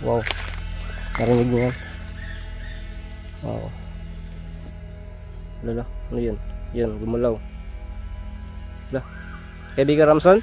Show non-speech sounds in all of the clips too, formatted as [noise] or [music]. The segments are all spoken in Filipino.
Wow. Narinig niyo yan? Wow. Lala, ano yun? Yan, gumalaw. Lah. Kaibigan Ramson?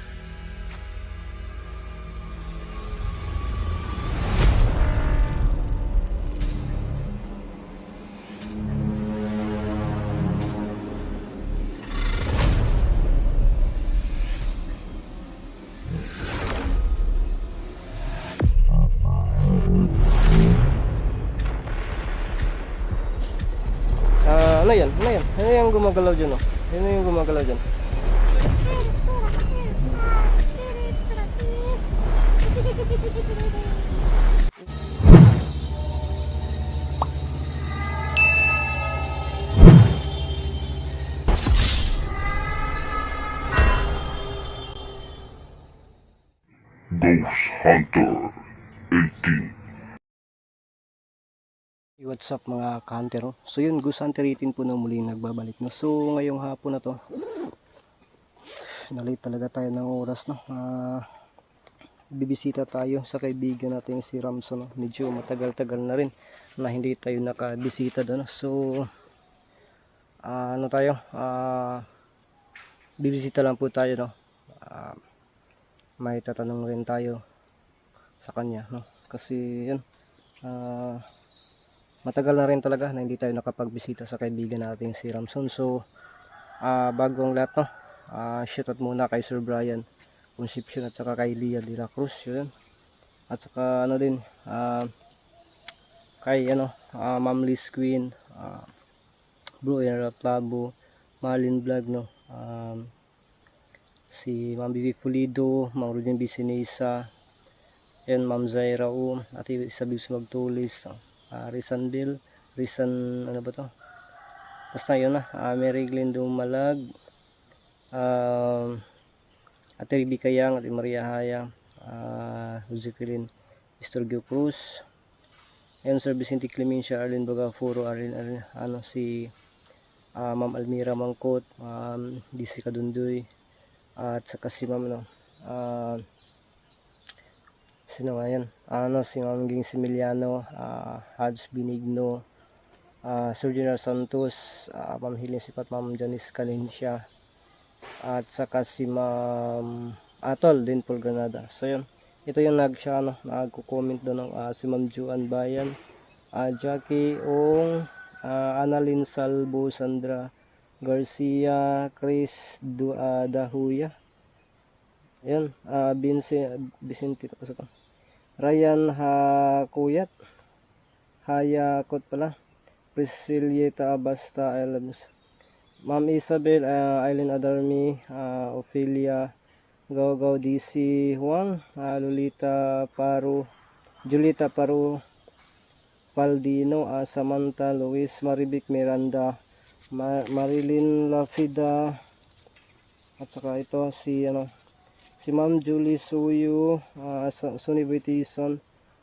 Yung gumagalaw dyan? Ghost Hunter 18. Hey, What's up mga ka-hunter? oh? So yun, Goose Hunter 18 po na muli nagbabalik. No? So ngayong hapon na to, nalit talaga tayo ng oras. No? Ah, bibisita tayo sa kaibigan natin si Ramson. No? Medyo matagal-tagal na rin na hindi tayo nakabisita doon. no? So ah, ano tayo? Ah, bibisita lang po tayo. No? Ah, may tatanong rin tayo sa kanya. No? Kasi yun, ah, matagal na rin talaga na hindi tayo nakapagbisita sa kaibigan natin si Ramson. So, ah bago ang lahat, no, ah shoutout muna kay Sir Brian Concepcion at saka kay Lia de Cruz, yun. At saka ano din, ah kay ano, ah Ma'am Liz Queen, ah Bro Era Plabo, Marlin Vlog, no, um, si Ma'am Bibi Pulido, Ma'am Rudin Bisinisa, yan Ma'am Zaira Um, at Isabel Magtulis, uh, Risan Bill, Risan ano ba to? Basta yun na, uh, Mary Glendo Malag, um, Ate Ribi Kayang, Ate Maria Haya, uh, Josephine Estorgio Cruz, Ayan Sir Vicente Clemencia, Arlene Bagafuro, Arlene, Arlene ano si ah, Ma'am Almira Mangkot, Ma'am DC Kadundoy, at saka si Ma'am ano, ah, sino nga yan? Ano, si Ma'am Ging Similiano, ah, Hads Binigno, ah, Sir General Santos, ah, Ma'am Hilin Sipat, Ma'am Janice Calencia, at saka si Ma'am Atol din Paul Granada. So yun, ito yung nag siya, ano, nagko-comment doon ng ah, si Ma'am Juan Bayan, ah, Jackie Ong, ah, Annalyn Salvo, Sandra Garcia, Chris du ah, Dahuya, Ayan, ah Vincent, Vicente, tapos ito. Ryan Hakuyat, Hayakot pala, Priscilieta Basta Islands, Ma'am Isabel, ah, Aileen Adarmi, ah, Ophelia, Gawgaw DC Juan, ah, Lolita Paru, Julita Paru, Paldino, ah, Samantha, Luis, Maribik Miranda, Ma- Marilyn Lafida, at saka ito si ano, si Ma'am Julie Suyo, uh, Sonny Betison,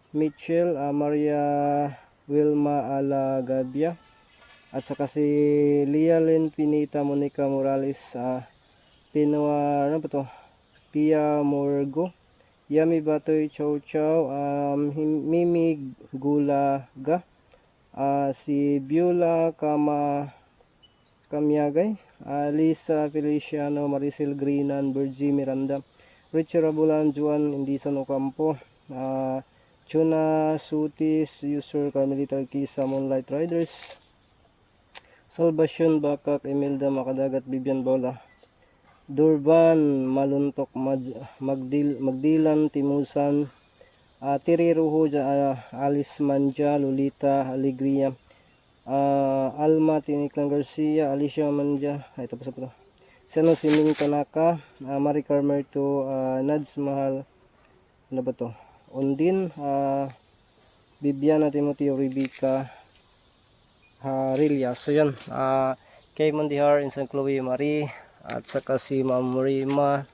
Mitchell, ah, Maria Wilma Alagabia, at saka si Lia Lynn Pinita, Monica Morales, ah, Pinoa, ano ba to? Pia Morgo, Yami Batoy Chow Chow, um, Mimi Gulaga, ah, si Beulah Kama Kamyagay, ah, Lisa Feliciano, Maricel Greenan, Virgie Miranda, Richard Abulan, Juan Indison Ocampo, uh, Chuna Sutis, User Carmelita Kisa, Moonlight Riders, Salvation Bakak, Imelda Makadagat, Bibian Bola, Durban, Maluntok, Mag- Magdil, Magdilan, Timusan, uh, Tiriruho, uh, Alice Manja, Lolita, Alegria, uh, Alma Tiniklang Garcia, Alicia Manja, ay tapos na. po to. Sino si Ming Tanaka, uh, Marie Carmerto, uh, Nads Mahal, ano ba to? Undin, uh, Bibiana Timoteo Rebecca, Harilia. So yan, uh, kay Mandihar, Insan Chloe Marie, at saka si Ma'am Rima,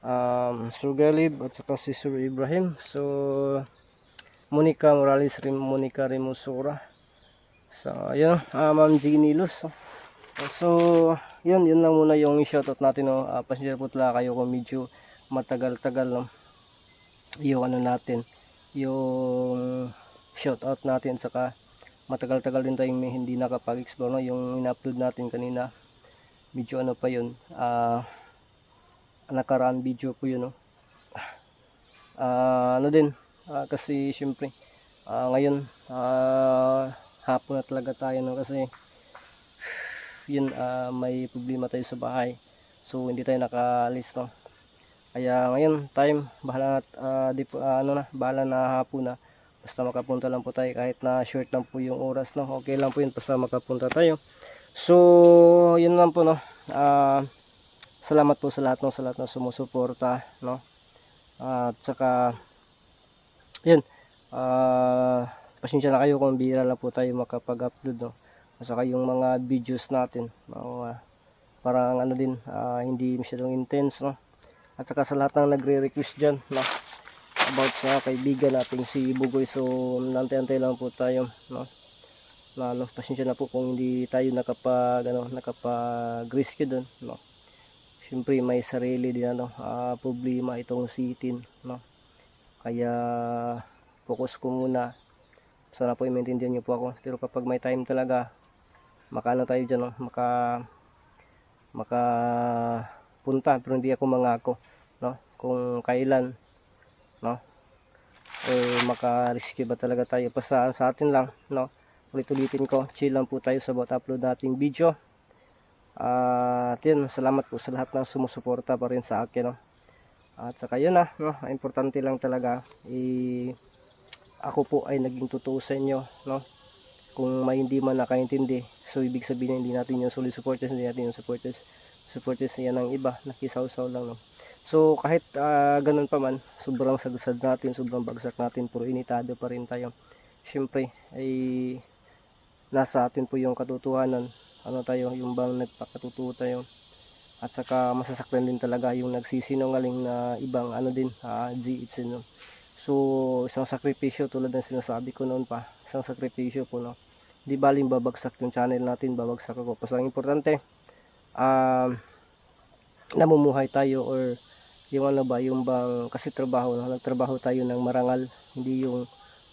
um, Sir Galib, at saka si Sir Ibrahim. So, Monica Morales, Rim, Monica Rimusura. So, ayun, ah, Ma'am Jeannie Luz. So, yun, yun lang muna yung shoutout natin. No? Uh, pasensya po talaga kayo kung medyo matagal-tagal no? yung ano natin, yung shoutout natin saka matagal-tagal din tayong hindi nakapag-explore no? yung in-upload natin kanina medyo ano pa yun ah nakaraan video ko yun no Ah, ano din ah, kasi syempre ah, ngayon ah, hapon na talaga tayo no kasi yun ah, may problema tayo sa bahay. So hindi tayo nakaalis no? Kaya ngayon time bahala na ah, di ah, ano na bahala na hapon na. Basta makapunta lang po tayo kahit na short lang po yung oras no? Okay lang po yun basta makapunta tayo. So yun lang po no? Ah, salamat po sa lahat no? Sa lahat ng sumusuporta no? At saka yun ah pasensya na kayo kung bihira lang po tayo makapag-upload no at saka yung mga videos natin no, ah, parang ano din ah, hindi masyadong intense no? At saka sa lahat ng nagre-request dyan no? About sa kaibigan nating si Bugoy. So nantay-antay lang po tayo no? Na pasensya na po kung hindi tayo nakapag ano nakapag rescue doon no? Siyempre may sarili din ano ah, problema itong sitin no? Kaya focus ko muna. Sana po i-maintindihan niyo po ako. Pero kapag may time talaga makaano tayo dyan no? Maka maka punta pero hindi ako mangako no? Kung kailan no? O maka-rescue ba talaga tayo? Pa sa, atin lang no? Ulit-ulitin ko chill lang po tayo sa bawat upload nating video. At yun salamat po sa lahat ng sumusuporta pa rin sa akin no? At saka yun na no? Ang importante lang talaga i ako po ay naging totoo sa inyo no? Kung may hindi man nakaintindi so ibig sabihin hindi natin yung solid supporters hindi natin yung supporters. Supporters yan ng iba nakisaw-saw lang no? So kahit ah, ganun pa man sobrang sagsad natin sobrang bagsak natin puro initado pa rin tayo. Syempre ay nasa atin po yung katotohanan. Ano tayo yung bang nagpakatutuo tayo. At saka masasaktan din talaga yung nagsisinungaling na ibang ano din ah, GH no? So isang sakripisyo tulad ng sinasabi ko noon pa isang sakripisyo po no di baling babagsak yung channel natin babagsak ako. Basta ang importante um, namumuhay tayo or yung ano ba yung bang kasi trabaho no? nagtrabaho tayo ng marangal. Hindi yung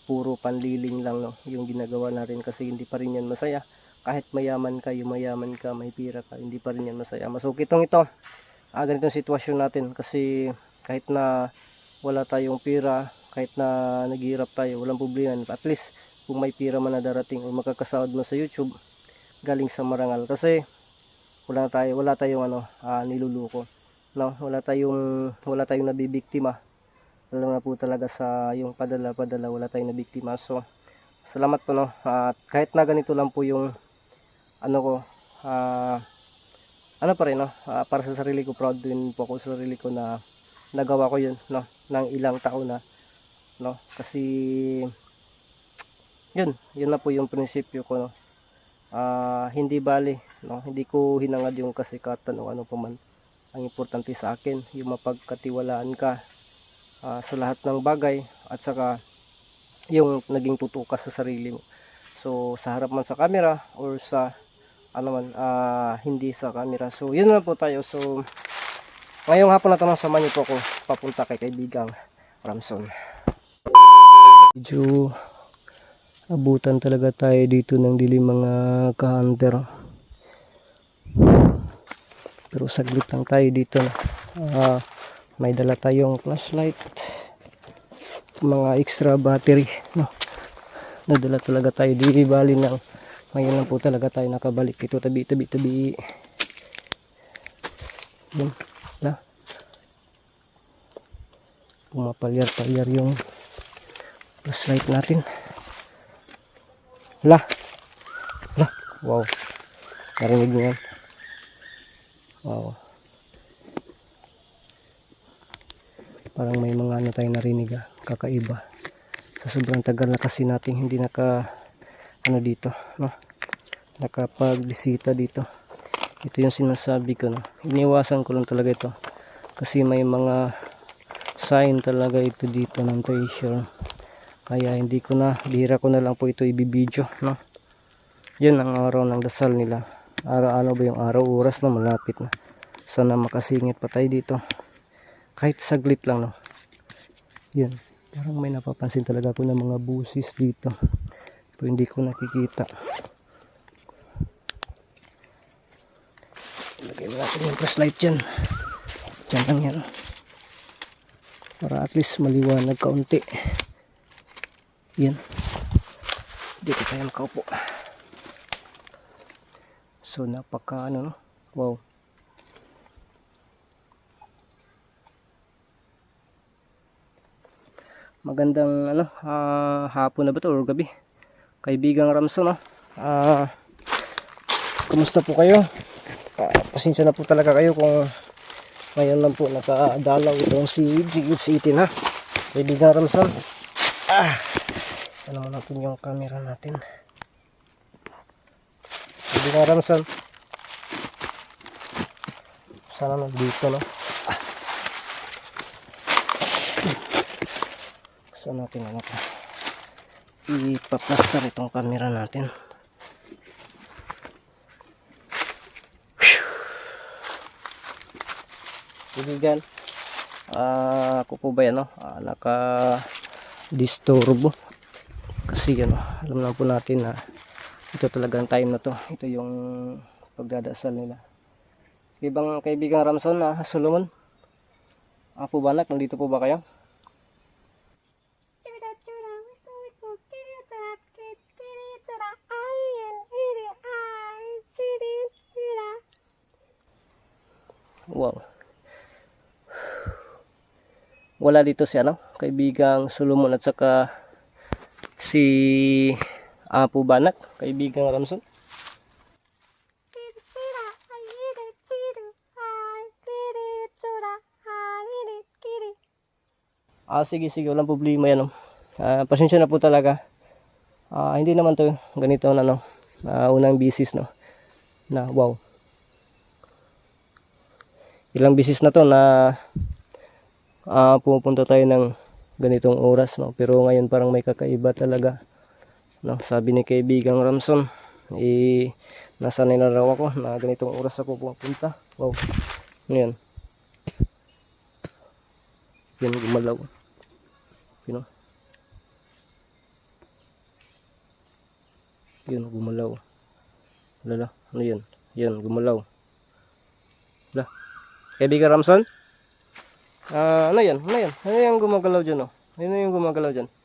puro panliling lang no yung ginagawa natin kasi hindi pa rin yan masaya. Kahit mayaman ka mayaman ka may pira ka hindi pa rin yan masaya. Masukitong ito. Ah, ganitong sitwasyon natin kasi kahit na wala tayong pira kahit na naghihirap tayo walang problema. At least kung may pira man na darating o makakasahod mo sa YouTube galing sa marangal. Kasi wala tayo wala tayong ano ah, niluluko no? Wala tayong wala tayong nabibiktima. Lalo na po talaga sa yung padala padala wala tayong nabiktima. So salamat po no? At kahit na ganito lang po yung ano ko ah, ano pa rin no? Ah, para sa sarili ko proud din po ako sa sarili ko na nagawa ko yun no? Ng ilang taon na no? Kasi yun yun na po yung prinsipyo ko no. Ah, hindi bali no hindi ko hinangad yung kasikatan o ano pa man ang importante sa akin yung mapagkatiwalaan ka ah, sa lahat ng bagay at saka yung naging totoo ka sa sarili mo. So sa harap man sa camera or sa ano man ah, hindi sa camera. So yun na po tayo. So ngayong hapon na to samahan niyo po ako papunta kay kaibigang Ramson. Medyo abutan talaga tayo dito ng dilim mga ka-hunter. Pero saglit lang tayo dito na. Ah, may dala tayong flashlight. Mga extra battery no? Nadala talaga tayo di bali ng ngayon lang po talaga tayo nakabalik dito. Tabi tabi tabi. Yun na. Pumapalyar palyar yung flashlight natin la la wow. Narinig mo yan. Wow. Parang may mga ano tayong narinig ah, kakaiba. Sa sobrang tagal na kasi nating hindi naka ano dito no? Nakapagbisita dito. Ito yung sinasabi ko no? Iniwasan ko lang talaga ito. Kasi may mga sign talaga ito dito ng treasure kaya hindi ko na bihira ko na lang po ito ibibidyo no yun ang araw ng dasal nila araw ano ba yung araw oras na malapit na sana makasingit pa tayo dito kahit saglit lang no yun Parang may napapansin talaga ako ng mga busis dito. Pero hindi ko nakikita. Lagay mo natin yung flashlight dyan. Dyan lang yan. Para at least maliwanag kaunti. Yan. Dito tayo makaupo. So napaka ano no. Wow. Magandang ano, ah, hapon na ba to or gabi? Kaibigang Ramson no. Ah, kumusta po kayo? Ah, pasensya na po talaga kayo kung ngayon lang po nakadalaw itong si GH18 ha. Kaibigang Ramson. Ah, ano mo natin yung camera natin. Kaibigang Ramson. Sana nandito no. Saan natin ano to? Ipaplaster itong camera natin. Kaibigan, ah ako po ba yan, no? Ah, naka disturbo kasi ano, alam na po natin na ito talaga ang time na to. Ito yung pagdadasal nila. Ibang kaibigang Ramson na Solomon. Apo banak, nandito po ba kayo? Wow. Wala dito si ano, kaibigang Solomon at saka si Apo Banak, kaibigang Ramson. Ah, sige, sige, walang problema yan. No? Ah, pasensya na po talaga. Ah, hindi naman to ganito na no. Ah, unang bisis no. Na wow. Ilang bisis na to na ah, pupunta tayo ng ganitong oras no. Pero ngayon parang may kakaiba talaga. No, sabi ni kaibigang Ramson, eh nasanay na raw ako na ganitong oras ako pupunta. Wow. Ano yan? Gumalaw. Yun, oh. Yun, gumalaw. Lala, ano yun? Yun, gumalaw. Wala. Kaibigan Ramson? Ah, ano yan? Ano yan? Ano yung gumagalaw dyan, oh? Ano yung gumagalaw dyan? [laughs]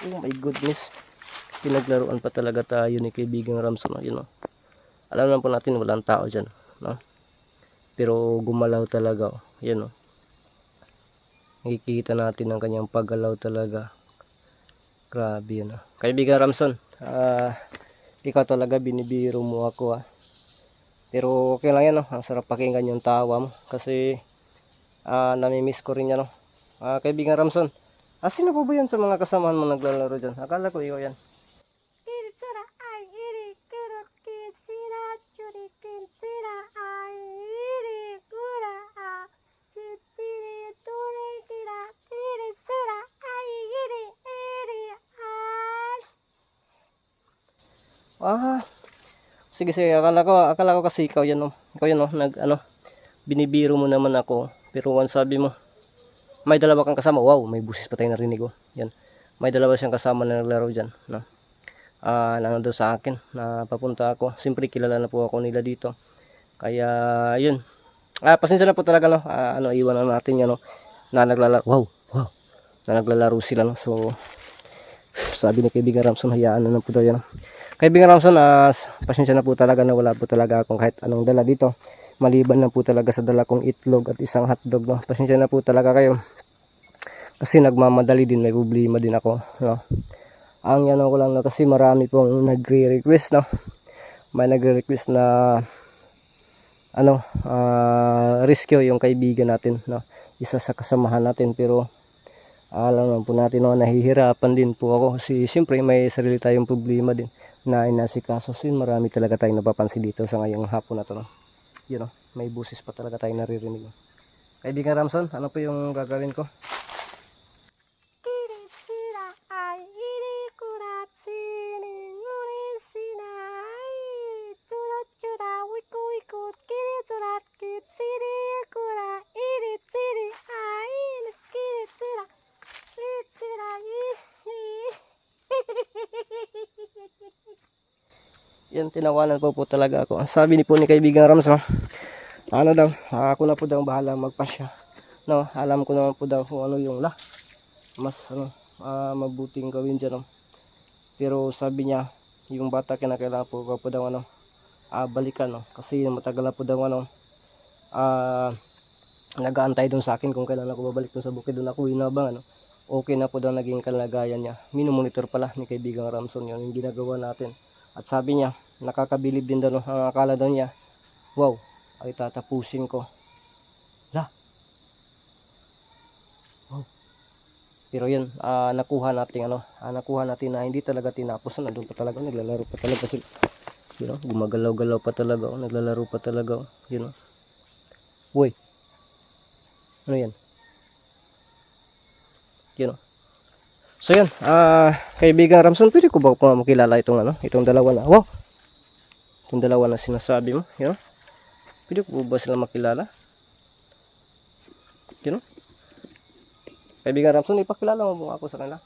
Oh my goodness. Pinaglaruan pa talaga tayo ni kaibigang Ramson, oh. Yun, oh. Alam naman po natin walang tao dyan, no? Pero gumalaw talaga, oh. Yan, oh. Nakikita natin ang kanyang paggalaw talaga. Grabe yun, ah. Kaibigan Ramson, ah, ikaw talaga binibiro mo ako, ah. Pero okay lang yan, no? Ang sarap pakinggan yung tawa mo. Kasi, ah, namimiss ko rin yan, no? Ah, kaibigan Ramson, ah, sino po ba yan sa mga kasamahan mo naglalaro dyan? Akala ko ikaw yan. Ah, sige sige, akala ko, akala ko kasi ikaw yan, no? Ikaw yan, no? Nag, ano, binibiro mo naman ako. Pero once sabi mo, may dalawa kang kasama. Wow, may busis pa tayo narinig ko. Yan. May dalawa siyang kasama na naglaro dyan, no? Ah, uh, sa akin na papunta ako. Siyempre kilala na po ako nila dito. Kaya, yun. Ah, pasensya na po talaga, no? Ah, ano, iwan na natin yan, no? Na naglalaro. Wow, wow. Na naglalaro sila, no? So, sabi ni kaibigan Ramson, hayaan na lang po daw yan, no? Kaibigan Ramson, uh, pasensya na po talaga na wala po talaga akong kahit anong dala dito. Maliban na po talaga sa dala kong itlog at isang hotdog. No? Pasensya na po talaga kayo. Kasi nagmamadali din, may problema din ako. No? Ang yan ko lang na kasi marami pong nagre-request. No? May nagre-request na ano, uh, rescue yung kaibigan natin. No? Isa sa kasamahan natin pero alam naman po natin no, nahihirapan din po ako kasi siyempre may sarili tayong problema din na inasikaso. So yun, marami talaga tayong napapansin dito sa ngayong hapon na to. No? Yun know, may busis pa talaga tayong naririnig. No? Kaibigan Ramson, ano po yung gagawin ko? Yan tinawanan po po talaga ako. Sabi ni po ni kaibigan Rams, no? ano daw, ako na po daw bahala magpasya. No, alam ko naman po daw kung ano yung la. Mas ano, ah, mabuting gawin dyan. No? Pero sabi niya, yung bata kinakailangan po ko po daw ano, ah, balikan. No? Kasi matagal na po daw ano, ah, nag-aantay doon sa akin kung kailan ako babalik doon sa bukid doon ako inabang ano. Okay na po daw naging kalagayan niya. Minomonitor pala ni kaibigang Ramson yun, yung ginagawa natin. At sabi niya, nakakabilib din daw, ang akala daw niya, wow, ay tatapusin ko. La. Wow. Pero yun, ah, nakuha natin ano, ah, nakuha natin na hindi talaga tinapos, nandun pa talaga, naglalaro pa talaga sila. You know, gumagalaw-galaw pa talaga, oh, naglalaro pa talaga, oh, you know. Uy. Ano yan? Yun, oh. So yun, ah, kaibigan Ramson, pwede ko ba makilala itong ano, itong dalawa na, wow, itong dalawa na sinasabi mo, you know? Pwede ko ba sila makilala? You know? Kaibigan Ramson, ipakilala mo mo ako sa kanila.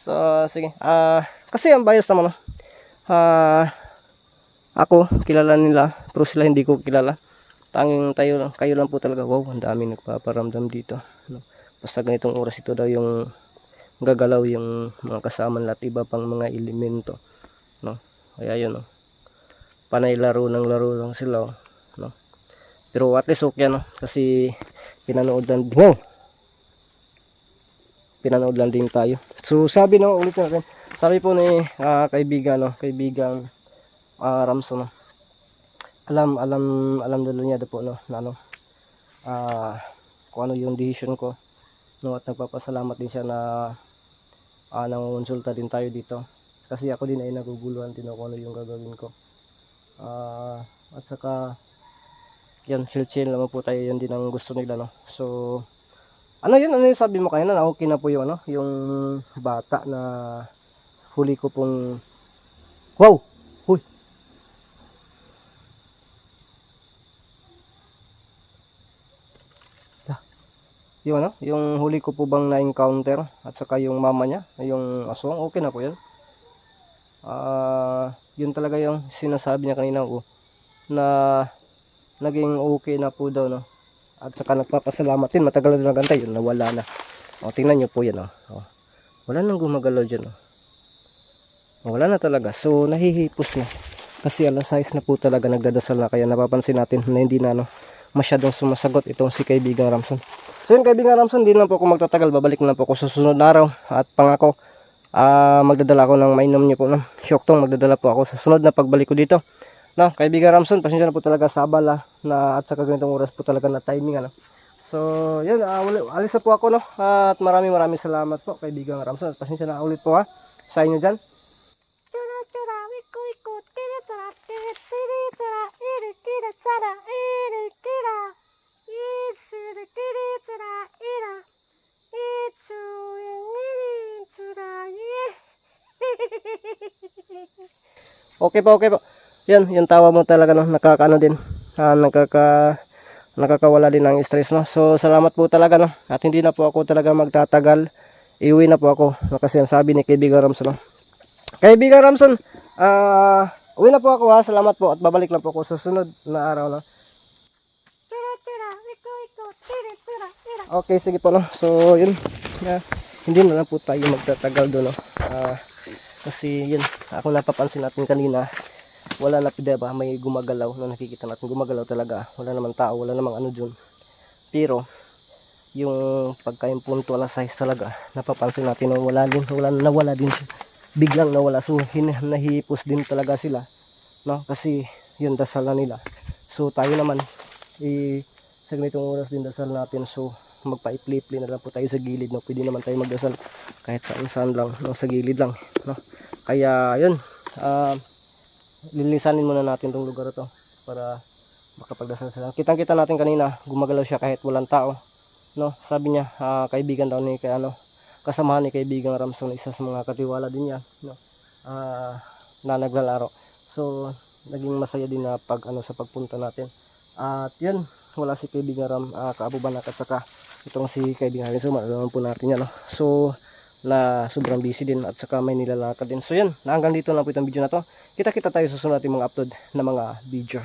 So, sige. Ah, kasi ang bias naman, no? Ah, ako, kilala nila, pero sila hindi ko kilala. Tanging tayo lang, kayo lang po talaga. Wow, ang daming nagpaparamdam dito. No? Basta ganitong oras ito daw yung gagalaw yung mga kasama nila at iba pang mga elemento. No? Kaya yun, no? Panay laro ng laro lang sila, oh, no? Pero at least okay, no? Kasi pinanood lang, wow! Pinanood lang din tayo. So, sabi no, ulit natin. Sabi po ni ah, kaibigan, no? Kaibigan ah, Ramso, no? Alam, alam, alam dalo niya po, no? Na ano, ah, kung ano yung decision ko. No, at nagpapasalamat din siya na ah, nangungonsulta din tayo dito. Kasi ako din ay naguguluhan din ako ano yung gagawin ko. Ah, at saka yan, chill-chill naman po tayo. Yan din ang gusto nila, no? So, ano yun? Ano yung sabi mo kanina? Na okay na po yung, ano? Yung bata na huli ko pong... Wow! Huy! Ah, Yung ano? Yung huli ko po bang na-encounter at saka yung mama niya, yung aswang, okay na po yun. Ah, yun talaga yung sinasabi niya kanina oh, na naging okay na po daw no. At saka nagpapasalamat din, matagal na nagantay, yun nawala na. O tingnan niyo po yan oh. oh. Wala nang gumagalaw diyan oh. Wala na talaga. So nahihipos na. Kasi alas 6 na po talaga nagdadasal na kaya napapansin natin na hindi na no, masyadong sumasagot itong si kaibigang Ramson. So yun kaibigan Ramson, hindi lang po ako magtatagal. Babalik na po ako sa susunod na araw. At pangako, ah magdadala ako ng mainom niyo po. No? Syoktong, magdadala po ako sa sunod na pagbalik ko dito. No, kaibigan Ramson, pasensya na po talaga sa abala na at saka ganitong oras po talaga na timing ano. So, yun, uli, alis na po ako no. At maraming maraming salamat po kaibigan Ramson. At pasensya na ulit po ha sa inyo diyan. Okay po, okay po. Yan, yung tawa mo talaga no, nakakaano din. Ah, nakaka nakakawala din ng stress no. So salamat po talaga no. At hindi na po ako talaga magtatagal. Iuwi na po ako kasi ang sabi ni Kaibigan Ramson no. Kaibigan Ramson, ah uwi na po ako ha. Salamat po at babalik lang po ako sa sunod na araw no. Okay, sige po no. So yun. Yeah. Hindi na lang po tayo magtatagal doon no. Ah, kasi yun, ako napapansin natin kanina wala na diba may gumagalaw na nakikita natin gumagalaw talaga wala naman tao wala namang ano dun pero yung pagka yung punto alas 6 talaga napapansin natin na wala din wala nawala din siya biglang nawala. So hin, nahihipos din talaga sila no? Kasi yun dasal na nila. So tayo naman i sa ganitong oras din dasal natin. So magpa-ipli-ipli na lang po tayo sa gilid no? Pwede naman tayo magdasal kahit saan saan lang no? Sa gilid lang no? Kaya yun ah lilisanin muna natin tong lugar to para makapagdasal sila. Kitang kita natin kanina, gumagalaw siya kahit walang tao. No, sabi niya, ah, kaibigan daw ni kay ano, kasamahan ni kaibigan Ramson, isa sa mga katiwala din niya, no. Ah, na naglalaro. So, naging masaya din na pag ano sa pagpunta natin. At yun, wala si kaibigan Ram, uh, kaabuban at saka itong si kaibigan Harry. So, malalaman po natin yan. No? So, na sobrang busy din at saka may nilalakad din. So, yun, hanggang dito lang po itong video na to. Kita-kita tayo sa susunod nating mga upload na mga video.